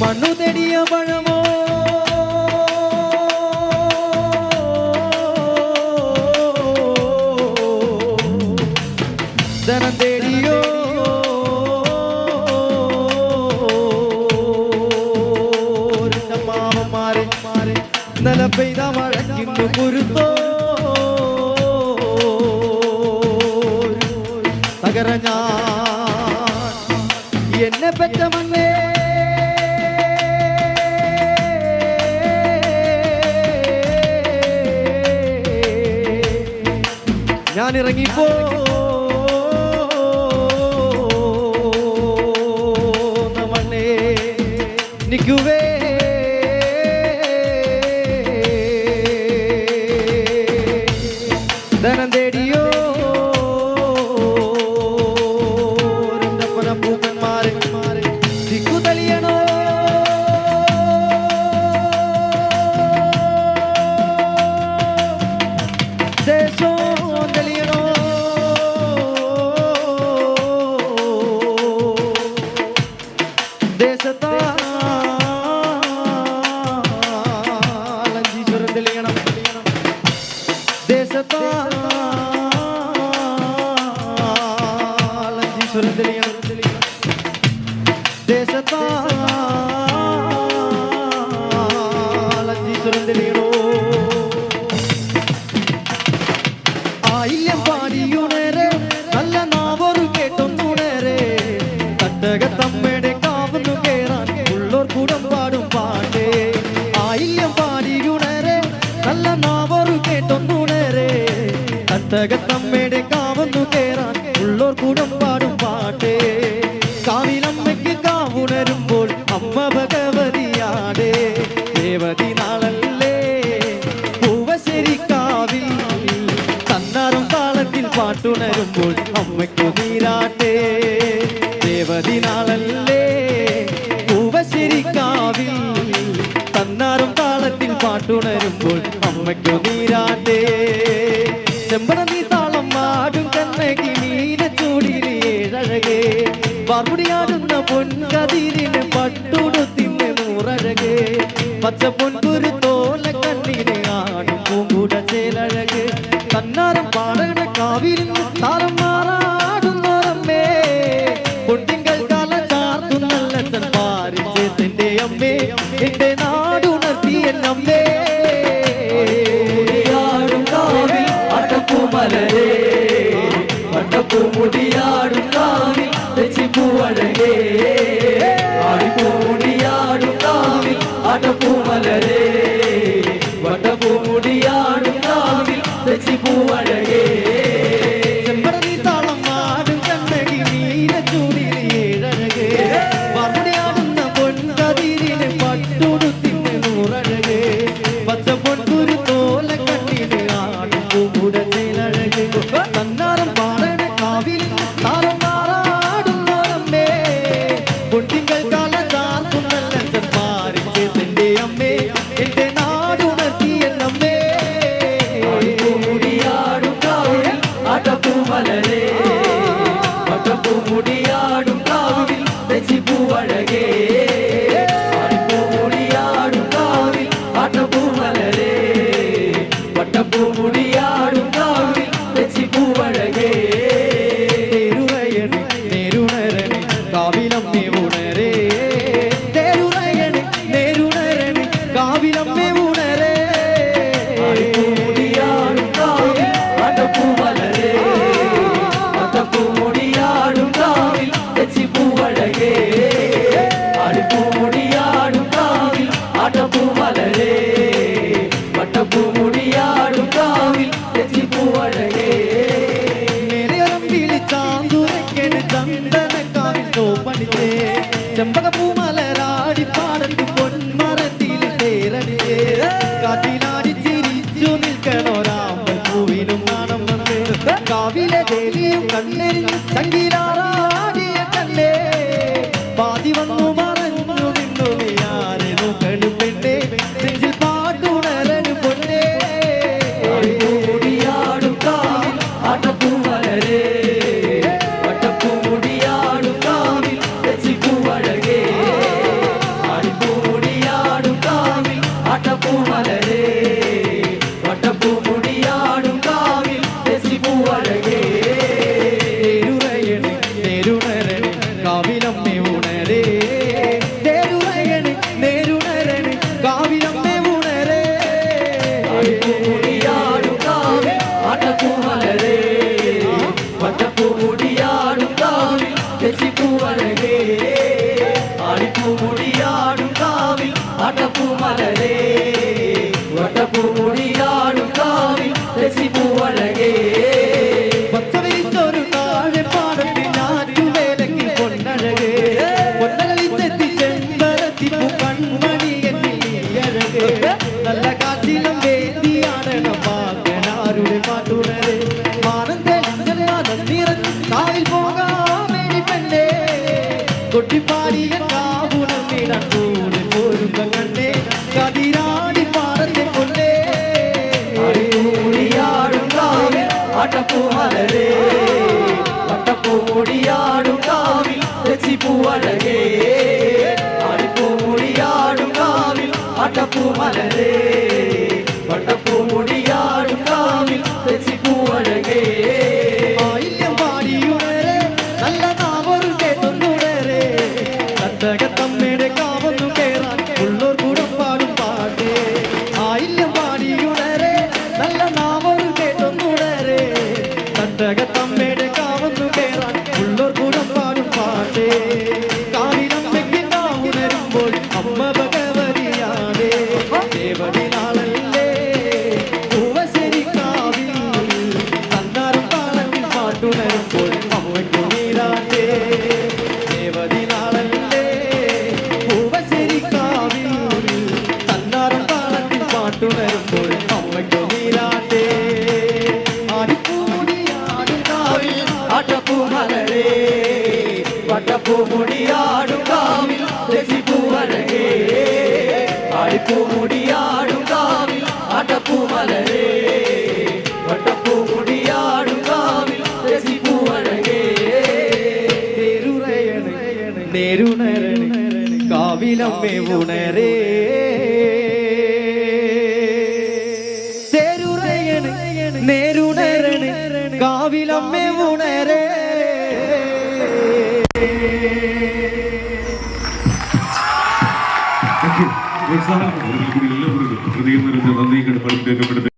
മണ്ണു തെടിയ പഴമോ? ധനം തേടിയോ? പെയ്ത മഴക്കിന്നു കുരുത്തോ? തകര ഞാൻ എന്നെ പെറ്റ ഞാൻ ഇറങ്ങിപ്പോ മണ്ണേ നിൽക്കുവേ. ദേശത്താലഞ്ചീശ്വരം തെളിയണം ദേശത്താലഞ്ചീശ്വരം തെളിയണം ദേശത്താലഞ്ചീശ്വരം തെളിയണോ ആയില്യം പാടിയുണരെ നല്ല നാവൊരു കേട്ടൊന്നുണരെ തട്ടകത്തമ്മയുടെ കൂടം പാടും പാട്ടേ കാവിലമ്മയ്ക്ക് കാവുണരുമ്പോൾ അമ്മ ഭഗവതിയാടേ ദേവതി നാളല്ലേ പൂവശരിക്കാവിൽ തന്നാറും താളത്തിൽ പാട്ടുണരുമ്പോൾ അമ്മയ്ക്കു നീരാട്ടേ ദേവതി നാളല്ലേ പാർമുടിയാടുന്ന പൊൻകതിരിന് പട്ടുടുത്തിന് നൂറഴകേ. പച്ച പൊൻപുരു തോല കണ്ണിന് ആടും പൂങ്കൂട ചേലഴക്. കന്നാരം പാടകട കാവിലും താരം பூவழகே. ஆடி பூடியாடும் தாவில் ஆட்ட பூமலரே വട്ടപ്പൂമുടിയാടും കാവിൽ തെച്ചിപ്പൂവഴകേ ചെമ്പകപ്പൂമലരാടി പാടത്ത് പൊന്മരത്തിൽ തേരടിച്ചേ കാറ്റിനാടി ചിരിച്ചു നിൽക്കണോരാമ്പൽ പൂവിനും നാണം വന്ന് കാവിലെ ദേവിയും കണ്ണെരിഞ്ഞു ചങ്കിലാറാടിയ കണ്ണേ പാതി വന്നു മറഞ്ഞു നിന്നു നീ ആരെ നോക്കണു പെണ്ണേ നെഞ്ചിൽ പാട്ടുണരനു പൊന്നേ ആടിപ്പൂമുടിയാടും ആട്ടപ്പൂമലരേ வட்டப்பூ மலரே வட்டப்பூ முடியாடும் காவில் பூ அழகே. அடிப்பூ முடியாடும் காவில் வட்டப்பூ மலரே வட்டப்பூ முடிய മുടിയാടുകാവിൽ രക്ഷിപ്പൂമലരേ ആടിപ്പൂ കാവിലമ്മേ ഉണരേ. കാവിലമ്മേ ഉണരേ. പ്രോത്സാഹനം ഒരു ഹൃദയം നിറഞ്ഞ നന്ദി കടപ്പെടുത്തി